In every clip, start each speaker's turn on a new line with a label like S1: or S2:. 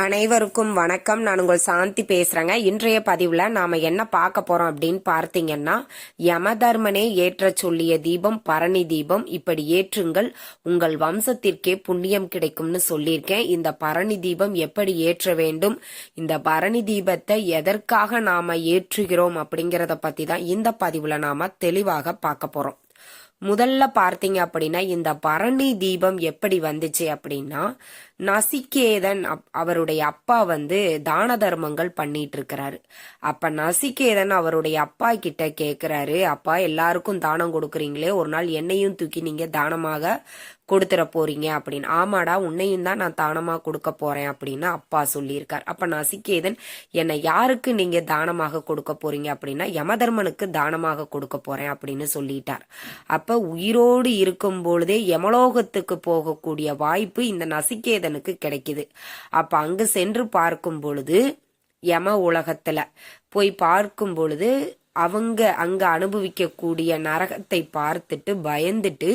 S1: அனைவருக்கும் வணக்கம். நான் உங்கள் சாந்தி பேசுறேங்க. இன்றைய பதிவுல நாம என்ன பார்க்க போறோம் அப்படின்னு பார்த்தீங்கன்னா யமதர்மனே ஏற்ற சொல்லிய தீபம் பரணி தீபம். இப்படி ஏற்றுங்கள். உங்கள் வம்சத்திற்கே புண்ணியம் கிடைக்கும்னு சொல்லியிருக்கேன். இந்த பரணி தீபம் எப்படி ஏற்ற வேண்டும்? இந்த பரணி தீபத்தை எதற்காக நாம ஏற்றுகிறோம் அப்படிங்கறத பத்தி தான் இந்த பதிவுல நாம தெளிவாக பார்க்க போறோம். முதல்ல பார்த்தீங்க அப்படின்னா இந்த பரணி தீபம் எப்படி வந்துச்சு அப்படின்னா நசிகேதன் அப்- அவருடைய அப்பா வந்து தான தர்மங்கள் பண்ணிட்டு இருக்கிறாரு அப்ப நசிகேதன் அவருடைய அப்பா கிட்ட கேக்குறாரு அப்பா எல்லாருக்கும் தானம் கொடுக்குறீங்களே ஒரு நாள் என்னையும் தூக்கி நீங்க தானமாக கொடுத்துட போறீங்க அப்படின்னு. ஆமாடா உன்னையும் தான் நான் தானமா கொடுக்க போறேன் அப்படின்னு அப்பா சொல்லியிருக்கார். அப்ப நசிகேதன் என்னை யாருக்கு நீங்க தானமாக கொடுக்க போறீங்க அப்படின்னா யமதர்மனுக்கு தானமாக கொடுக்க போறேன் அப்படின்னு சொல்லிட்டார். அப்ப உயிரோடு இருக்கும் பொழுதே யமலோகத்துக்கு போகக்கூடிய வாய்ப்பு இந்த மனிதனுக்கு கிடைக்குது. அப்ப அங்கு சென்று பார்க்கும் பொழுது யம உலகத்துல போய் பார்க்கும் பொழுது அவங்க அங்க அனுபவிக்கக்கூடிய நரகத்தை பார்த்துட்டு பயந்துட்டு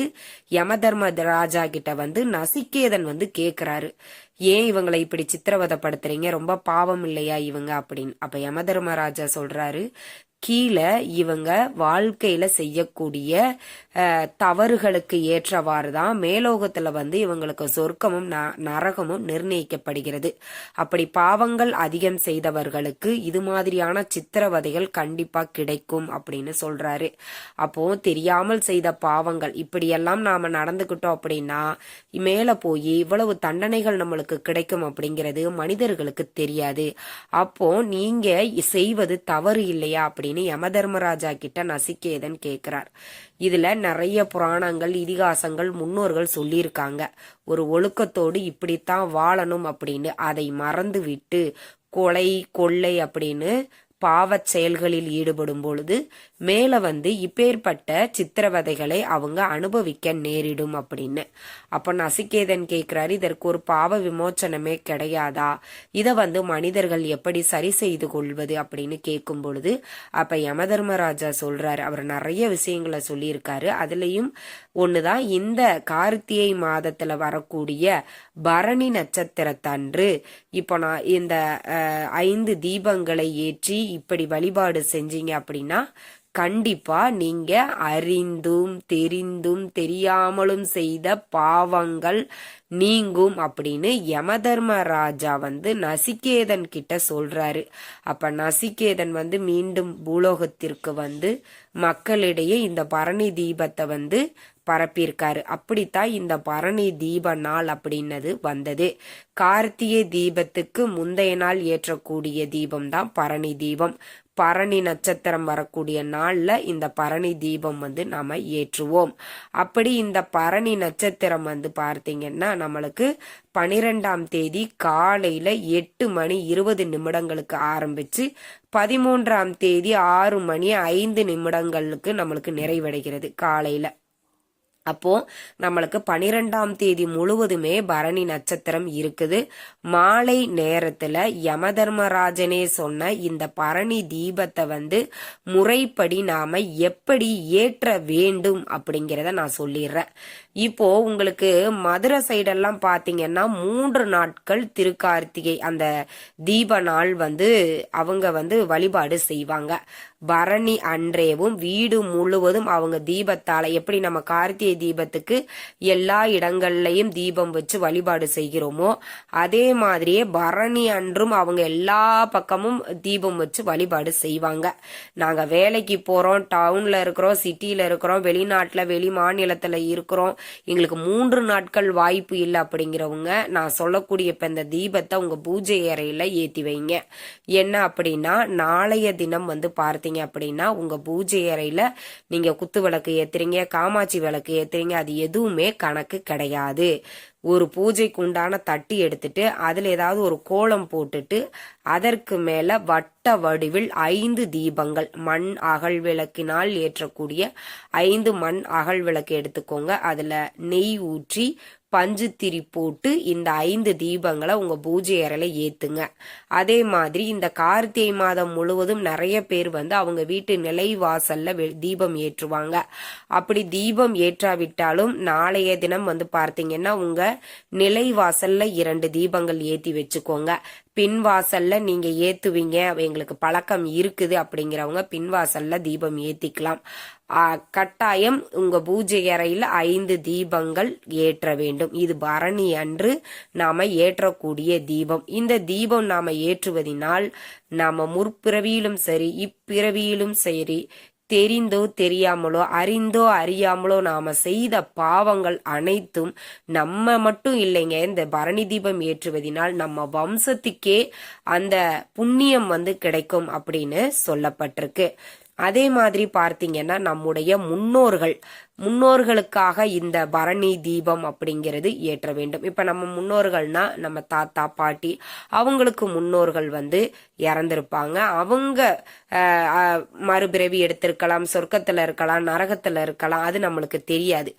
S1: யமதர்ம ராஜா கிட்ட வந்து நசிகேதன் வந்து கேக்குறாரு. ஏன் இவங்களை இப்படி சித்திரவதைப்படுத்துறீங்க? ரொம்ப பாவம் இல்லையா இவங்க? அப்படின்னு. அப்ப யமதர்மராஜா சொல்றாரு கீழே இவங்க வாழ்க்கையில செய்யக்கூடிய தவறுகளுக்கு ஏற்றவாறு தான் மேலோகத்துல வந்து இவங்களுக்கு சொர்க்கமும் ந- நரகமும் நிர்ணயிக்கப்படுகிறது. அப்படி பாவங்கள் அதிகம் செய்தவர்களுக்கு இது மாதிரியான சித்திரவதைகள் கண்டிப்பா கிடைக்கும் அப்படின்னு சொல்றாரு. அப்போ தெரியாமல் செய்த பாவங்கள் இப்படியெல்லாம் நாம நடந்துக்கிட்டோம் அப்படின்னா மேல போய் இவ்வளவு தண்டனைகள் நம்மளுக்கு கிடைக்கும் அப்படிங்கிறது மனிதர்களுக்கு தெரியாது. அப்போ நீங்க செய்வது தவறு இல்லையா அப்படின்னு யமதர்மராஜா கிட்ட நசிகேதன் கேட்கிறார் இதுல நிறைய புராணங்கள் இதிகாசங்கள் முன்னோர்கள் சொல்லியிருக்காங்க. ஒரு ஒழுக்கத்தோடு இப்படித்தான் வாழணும் அப்படின்னு. அதை மறந்து விட்டு கொலை கொள்ளை அப்படின்னு பாவச் செயல்களில் ஈடுபடும் பொழுது மேல வந்து இப்பேற்பட்ட சித்திரவதைகளை அவங்க அனுபவிக்க நேரிடும் அப்படின்னு. அப்ப நசிகேதன் கேக்குறாரு இதற்கு ஒரு பாவ விமோச்சனமே கிடையாதா? இத வந்து மனிதர்கள் எப்படி சரி செய்து கொள்வது அப்படின்னு கேட்கும் பொழுது அப்ப யமதர்மராஜா சொல்றாரு அவர் நிறைய விஷயங்களை சொல்லியிருக்காரு. அதுலயும் ஒண்ணுதான் இந்த கார்த்திகை மாதத்துல வரக்கூடிய பரணி நட்சத்திரத்தன்று இப்போ நான் இந்த ஐந்து தீபங்களை ஏற்றி இப்படி வழிபாடு செஞ்சீங்க அப்படின்னா கண்டிப்பா நீங்க அறிந்தும் தெரிந்தும் தெரியாமலும் செய்த பாவங்கள் நீங்கும் அப்படின்னு யமதர்மராஜா வந்து நசிகேதன் கிட்ட சொல்றாரு. அப்ப நசிகேதன் வந்து மீண்டும் பூலோகத்திற்கு வந்து மக்களிடையே இந்த பரணி தீபத்தை வந்து பரப்பியிருக்காரு. அப்படித்தான் இந்த பரணி தீப நாள் அப்படின்னது வந்தது. கார்த்திகை தீபத்துக்கு முந்தைய நாள் ஏற்றக்கூடிய தீபம் தான் பரணி தீபம். பரணி நட்சத்திரம் வரக்கூடிய நாள்ல இந்த பரணி தீபம் வந்து நாம ஏற்றுவோம். அப்படி இந்த பரணி நட்சத்திரம் வந்து பார்த்தீங்கன்னா நம்மளுக்கு பனிரெண்டாம் தேதி காலையில எட்டு மணி இருபது நிமிடங்களுக்கு ஆரம்பிச்சு பதிமூன்றாம் தேதி ஆறு மணி ஐந்து நிமிடங்களுக்கு நம்மளுக்கு நிறைவடைகிறது காலையில. அப்போ நம்மளுக்கு பனிரெண்டாம் தேதி முழுவதுமே பரணி நட்சத்திரம் இருக்குது. மாலை நேரத்துல யமதர்மராஜனே சொன்ன இந்த பரணி தீபத்தை வந்து முறைப்படி நாம எப்படி ஏற்ற வேண்டும் அப்படிங்கிறத நான் சொல்லிடுறேன். இப்போ உங்களுக்கு மதுரை சைடெல்லாம் பார்த்தீங்கன்னா மூன்று நாட்கள் திருக்கார்த்திகை. அந்த தீப நாள் வந்து அவங்க வந்து வழிபாடு செய்வாங்க. பரணி அன்றேவும் வீடு முழுவதும் அவங்க தீபத்தால எப்படி நம்ம கார்த்திகை தீபத்துக்கு எல்லா இடங்கள்லையும் தீபம் வச்சு வழிபாடு செய்கிறோமோ அதே மாதிரியே பரணி அன்றும் அவங்க எல்லா பக்கமும் தீபம் வச்சு வழிபாடு செய்வாங்க. நாங்க வேலைக்கு போறோம் டவுன்ல இருக்கிறோம் சிட்டியில் இருக்கிறோம் வெளிநாட்டுல வெளி மாநிலத்துல இருக்கிறோம். எங்களுக்கு மூன்று நாட்கள் வாய்ப்பு இல்லை அப்படிங்கிறவங்க நான் சொல்லக்கூடிய இப்போ இந்த தீபத்தை உங்கள் பூஜை அறையில் ஏற்றி வைங்க. என்ன அப்படின்னா நாளைய தினம் வந்து பார்த்தீங்க அப்படின்னா உங்கள் பூஜை அறையில் நீங்கள் குத்து விளக்கு ஏற்றுறீங்க காமாட்சி விளக்கு ஏற்றுறீங்க அது எதுவுமே கணக்கு கிடையாது. ஒரு பூஜைக்கு உண்டான தட்டி எடுத்துட்டு அதில் ஏதாவது ஒரு கோலம் போட்டுட்டு அதற்கு மேலே வட்ட வடிவில் ஐந்து தீபங்கள் மண் அகல் விளக்கினால் ஏற்றக்கூடிய ஐந்து மண் அகல் விளக்கு எடுத்துக்கோங்க. அதில் நெய் ஊற்றி பஞ்சு திரி போட்டு இந்த ஐந்து தீபங்களை உங்கள் பூஜை அறையில் ஏற்றுங்க அதே மாதிரி இந்த கார்த்திகை மாதம் முழுவதும் நிறைய பேர் வந்து அவங்க வீட்டு நிலை வாசலில் வெ- தீபம் ஏற்றுவாங்க. அப்படி தீபம் ஏற்றாவிட்டாலும் நாளைய தினம் வந்து பார்த்தீங்கன்னா உங்கள் நிலை வாசலில் இரண்டு தீபங்கள் ஏற்றி வச்சுக்கோங்க. பின் வாசல்ல நீங்க ஏத்துவீங்க. எங்களுக்கு பழக்கம் இருக்குது அப்படிங்கிறவங்க பின் வாசல்ல தீபம் ஏத்திக்கலாம். கட்டாயம் உங்க பூஜை அறையில் ஐந்து தீபங்கள் ஏற்ற வேண்டும். இது பரணி அன்று நாம ஏற்றக்கூடிய தீபம். இந்த தீபம் நாம ஏற்றுவதினால் நாம முற்பிறவியிலும் சரி இப்பிறவியிலும் சரி தெரிந்தோ தெரியாமலோ அறிந்தோ அறியாமலோ நாம செய்த பாவங்கள் அனைத்தும் நம்ம மட்டும் இல்லைங்க. இந்த பரணி தீபம் ஏற்றுவதினால் நம்ம வம்சத்துக்கே அந்த புண்ணியம் வந்து கிடைக்கும் அப்படின்னு சொல்லப்பட்டிருக்கு. அதே மாதிரி பார்த்தீங்கன்னா நம்முடைய முன்னோர்கள் முன்னோர்களுக்காக இந்த பரணி தீபம் அப்படிங்கிறது ஏற்ற வேண்டும். இப்போ நம்ம முன்னோர்கள்னா நம்ம தாத்தா பாட்டி அவங்களுக்கு முன்னோர்கள் வந்து இறந்திருப்பாங்க. அவங்க மறுபிறவி எடுத்திருக்கலாம் சொர்க்கத்தில் இருக்கலாம் நரகத்தில் இருக்கலாம் அது நம்மளுக்கு தெரியாது.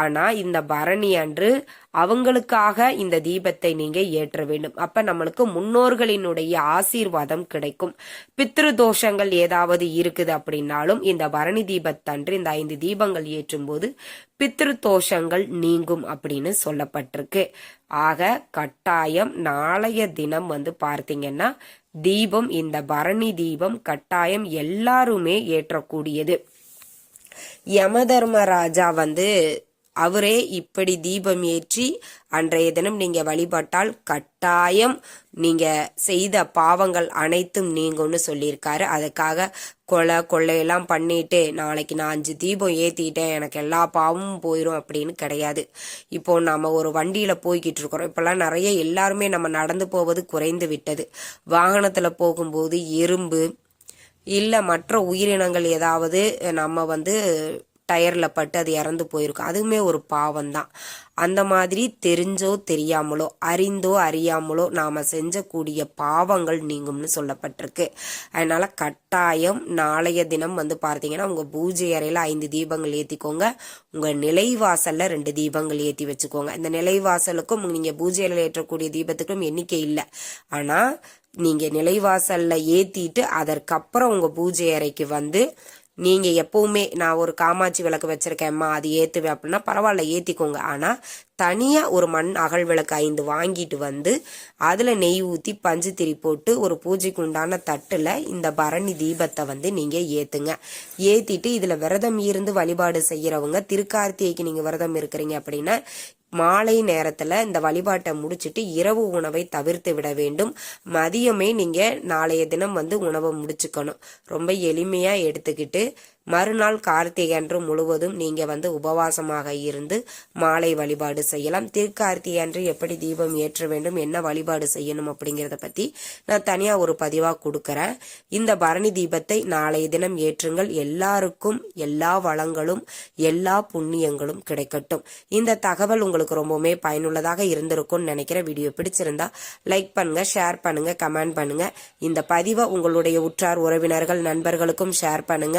S1: ஆனால் இந்த பரணி அன்று அவங்களுக்காக இந்த தீபத்தை நீங்க ஏற்ற வேண்டும். அப்ப நம்மளுக்கு முன்னோர்களினுடைய ஆசீர்வாதம் கிடைக்கும். பித்ரு தோஷங்கள் ஏதாவது இருக்குது அப்படின்னாலும் இந்த பரணி தீபத்தன்று இந்த ஐந்து தீபங்கள் ஏற்றும் பேசும்போது பித்ரு தோஷங்கள் நீங்கும் அப்படின்னு சொல்லப்பட்டிருக்கு. ஆக கட்டாயம் நாளைய தினம் வந்து பார்த்தீங்கன்னா தீபம் இந்த பரணி தீபம் கட்டாயம் எல்லாருமே ஏற்றக்கூடியது. யமதர்மராஜா வந்து அவரே இப்படி தீபம் ஏற்றி அன்றைய தினம் நீங்க வழிபட்டால் கட்டாயம் நீங்க செய்த பாவங்கள் அனைத்தும் நீங்கும்னு சொல்லியிருக்காரு. அதுக்காக கொலை கொள்ளையெல்லாம் பண்ணிட்டு நாளைக்கு நான் அஞ்சு தீபம் ஏத்திட்டேன் எனக்கு எல்லா பாவமும் போயிடும் அப்படின்னு கிடையாது. இப்போ நாம ஒரு வண்டியில போய்கிட்டு இருக்கிறோம். இப்பெல்லாம் நிறைய எல்லாருமே நம்ம நடந்து போவது குறைந்து விட்டது. வாகனத்துல போகும்போது எறும்பு இல்ல மற்ற உயிரினங்கள் ஏதாவது நம்ம வந்து டயரில் பட்டு அது இறந்து போயிருக்கும். அதுவுமே ஒரு பாவம் தான் அந்த மாதிரி தெரிஞ்சோ தெரியாமலோ அறிந்தோ அறியாமலோ நாம் செஞ்சக்கூடிய பாவங்கள் நீங்கும்னு சொல்லப்பட்டிருக்கு. அதனால் கட்டாயம் நாளைய தினம் வந்து பார்த்தீங்கன்னா உங்கள் பூஜை அறையில் ஐந்து தீபங்கள் ஏற்றிக்கோங்க உங்கள் நிலைவாசலில் ரெண்டு தீபங்கள் ஏற்றி வச்சுக்கோங்க. இந்த நிலைவாசலுக்கும் நீங்கள் பூஜை அறையில ஏற்றக்கூடிய தீபத்துக்கும் எண்ணிக்கை இல்லை. ஆனால் நீங்கள் நிலைவாசலில் ஏற்றிட்டு அதற்கப்புறம் உங்கள் பூஜை அறைக்கு வந்து நீங்க எப்பவுமே நான் ஒரு காமாட்சி விளக்கு வச்சிருக்கேன்மா அது ஏத்துவேன் அப்படின்னா பரவாயில்ல ஏத்திக்கோங்க. ஆனா தனியாக ஒரு மண் அகல் விளக்கு ஐந்து வாங்கிட்டு வந்து அதில் நெய் ஊற்றி பஞ்சு திரி போட்டு ஒரு பூஜைக்கு உண்டான தட்டில் இந்த பரணி தீபத்தை வந்து நீங்கள் ஏற்றுங்க ஏற்றிட்டு இதில் விரதம் இருந்து வழிபாடு செய்கிறவங்க திருக்கார்த்திகைக்கு நீங்கள் விரதம் இருக்கிறீங்க அப்படின்னா மாலை நேரத்தில் இந்த வழிபாட்டை முடிச்சிட்டு இரவு உணவை தவிர்த்து விட வேண்டும். மதியமே நீங்கள் நாளைய தினம் வந்து உணவை முடிச்சுக்கணும். ரொம்ப எளிமையாக எடுத்துக்கிட்டு மறுநாள் கார்த்திகை அன்று முழுவதும் நீங்க வந்து உபவாசமாக இருந்து மாலை வழிபாடு செய்யலாம். திருக்கார்த்திகை அன்று எப்படி தீபம் ஏற்ற வேண்டும் என்ன வழிபாடு செய்யணும் அப்படிங்கறத பத்தி நான் தனியா ஒரு பதிவா கொடுக்கறேன். இந்த பரணி தீபத்தை நாளைய தினம் ஏற்றுங்கள். எல்லாருக்கும் எல்லா வளங்களும் எல்லா புண்ணியங்களும் கிடைக்கட்டும். இந்த தகவல் உங்களுக்கு ரொம்பவுமே பயனுள்ளதாக இருந்திருக்கும்னு நினைக்கிற வீடியோ பிடிச்சிருந்தா லைக் பண்ணுங்க ஷேர் பண்ணுங்க கமெண்ட் பண்ணுங்க. இந்த பதிவை உங்களுடைய உற்றார் உறவினர்கள் நண்பர்களுக்கும் ஷேர் பண்ணுங்க.